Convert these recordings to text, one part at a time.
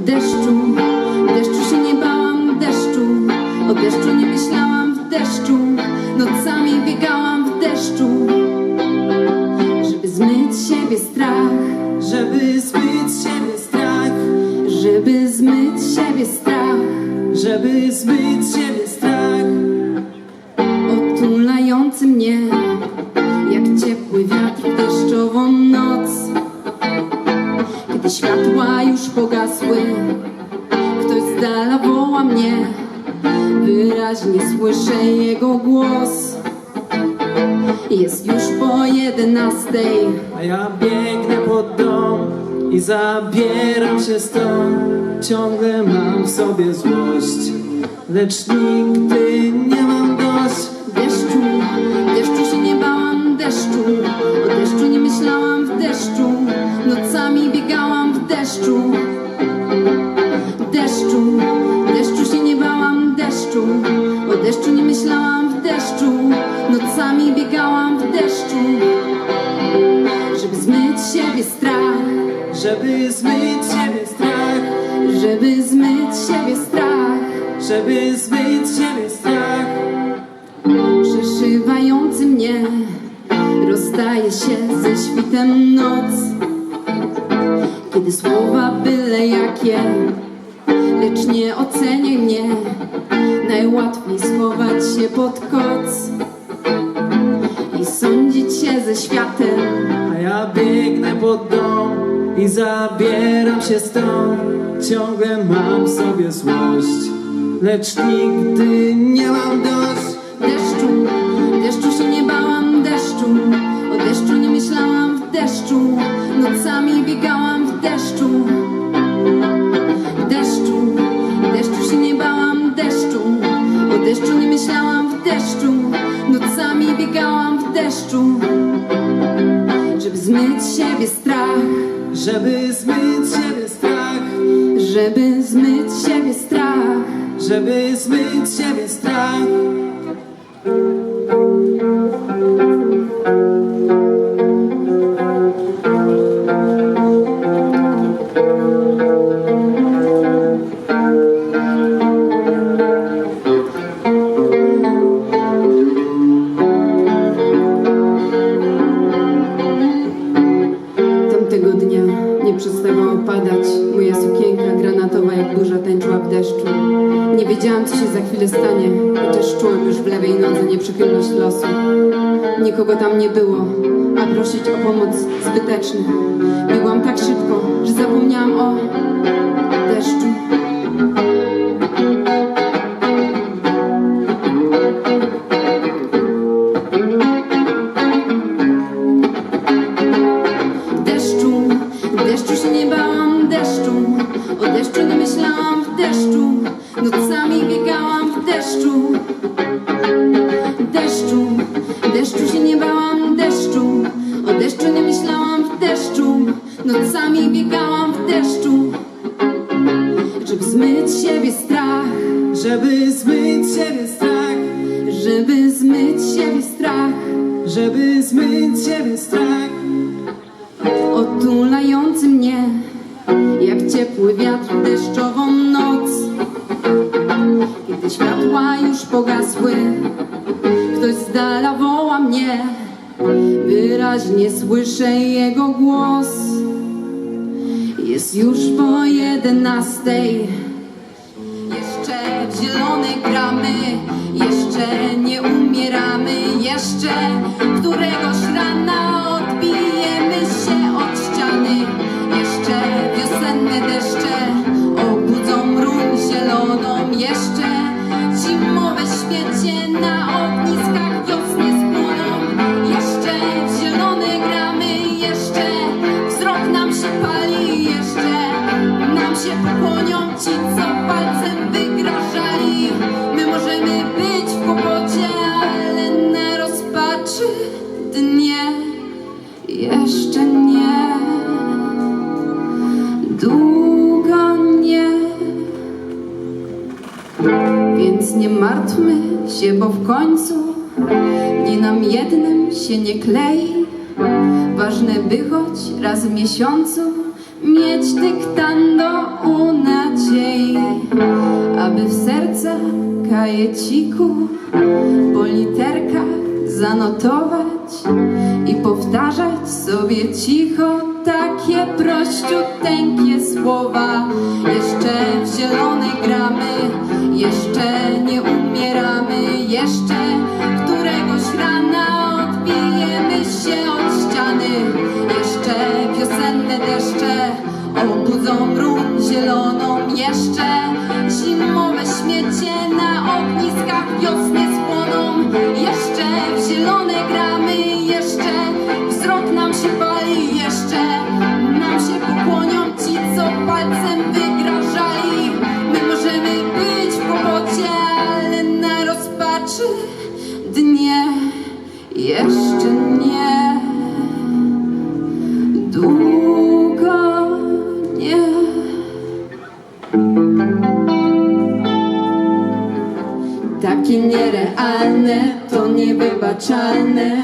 Deszczu, deszczu się nie bałam, deszczu. O deszczu nie myślałam w deszczu. Nocami biegałam w deszczu. Żeby zmyć z siebie strach. Żeby zbyć z siebie strach. Żeby zmyć z siebie strach. Żeby zbyć z siebie strach. Otulający mnie już pogasły. Ktoś z dala woła mnie. Wyraźnie słyszę jego głos. Jest już po jedenastej. A ja biegnę pod dom i zabieram się stąd. Ciągle mam w sobie złość Lecz nigdy nie mam dość W deszczu Żeby zmyć siebie strach. Żeby zmyć siebie strach. Żeby zmyć siebie strach. Żeby zmyć siebie strach. Przeszywający mnie rozstaje się ze świtem noc. Kiedy słowa byle jakie lecz nie oceniaj mnie najłatwiej schować się pod koc i sądzić się ze światem. A ja biegnę pod dom i zabieram się stąd. Ciągle mam w sobie złość Lecz nigdy nie mam dość. Deszczu deszczu się nie bałam deszczu. O deszczu nie myślałam w deszczu. Nocami biegałam deszczu Żeby zmyć siebie strach Żeby zmyć siebie strach Żeby zmyć siebie strach Żeby zmyć siebie strach wiedziałam co się za chwilę stanie Chociaż czułam już w lewej nodze nieprzychylność losu. Nikogo tam nie było A prosić o pomoc zbyteczne. Biegłam tak szybko, że zapomniałam o deszczu, nocami biegałam w deszczu. Żeby zmyć siebie strach, Żeby zmyć siebie strach żeby zmyć siebie strach. Żeby zmyć siebie strach otulający mnie jak ciepły wiatr w deszczową noc. Kiedy światła już pogasły, ktoś z dala woła mnie, wyraźnie słyszę jego głos. Już po jedenastej, jeszcze w zielone gramy, jeszcze nie umieramy, jeszcze któregoś rana odbijemy się od ściany. Jeszcze wiosenne deszcze obudzą ruń zieloną, jeszcze zimowe świecie na ogniskach jeszcze nie. Długo nie. Więc nie martwmy się, bo w końcu nie nam jednym się nie klei. Ważne by choć raz w miesiącu mieć dyktando u nadziei, aby w serca kajeciku po literkach zanotować i powtarzać sobie cicho takie prościuteńkie słowa. Jeszcze w zielone gramy, jeszcze nie umieramy, jeszcze któregoś rana odbijemy się od ściany. Jeszcze wiosenne deszcze obudzą mrun zieloną, jeszcze zimowe śmiecie na ogniskach wiosny dnie jeszcze nie. Długo nie. Takie nierealne, to niewybaczalne,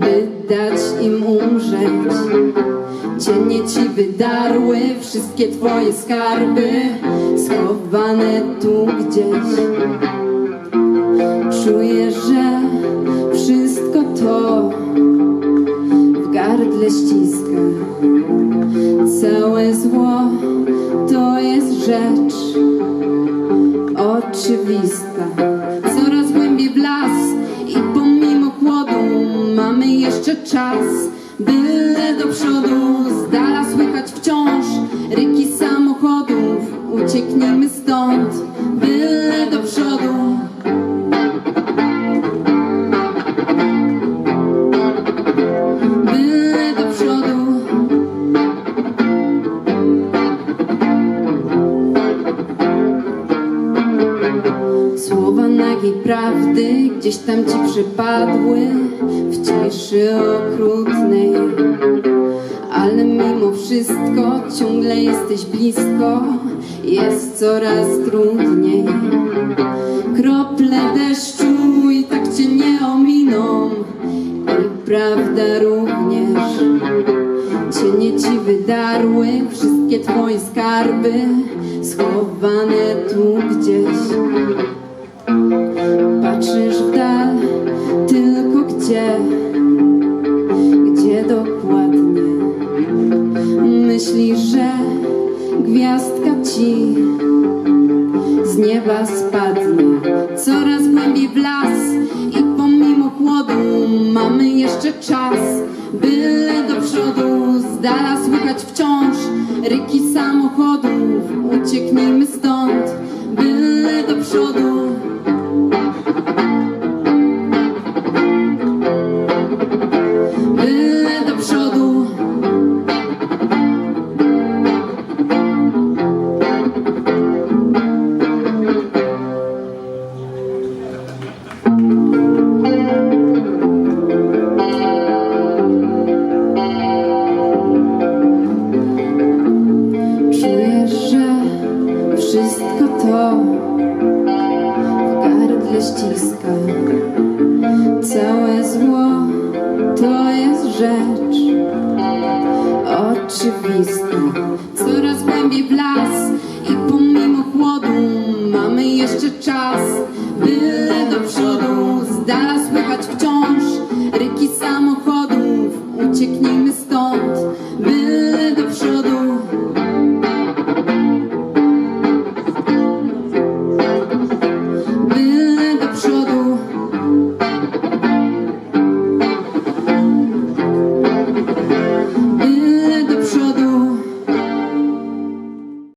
by dać im umrzeć. Cienie ci wydarły wszystkie twoje skarby, schowane tu gdzieś. Czuję, że wszystko to w gardle ściska. Całe zło to jest rzecz oczywista. Coraz głębiej w las i pomimo chłodu mamy jeszcze czas. Byle do przodu, z dala słychać wciąż ryki samochodów. Ucieknijmy stąd, byle do przodu. Tam ci przypadły w ciszy okrutnej. Ale mimo wszystko ciągle jesteś blisko, jest coraz trudniej. Krople deszczu i tak cię nie ominą, i prawda również. Cienie ci wydarły wszystkie twoje skarby, nieba spadnie coraz głębiej w las i pomimo chłodu mamy jeszcze czas. Byle do przodu, z dala słychać wciąż ryki samochodów. Ucieknijmy stąd, byle do przodu. oczywista Coraz głębiej w las i pomimo chłodu mamy jeszcze czas Byle do przodu, z dala słychać wciąż ryki samochodów. Ucieknijmy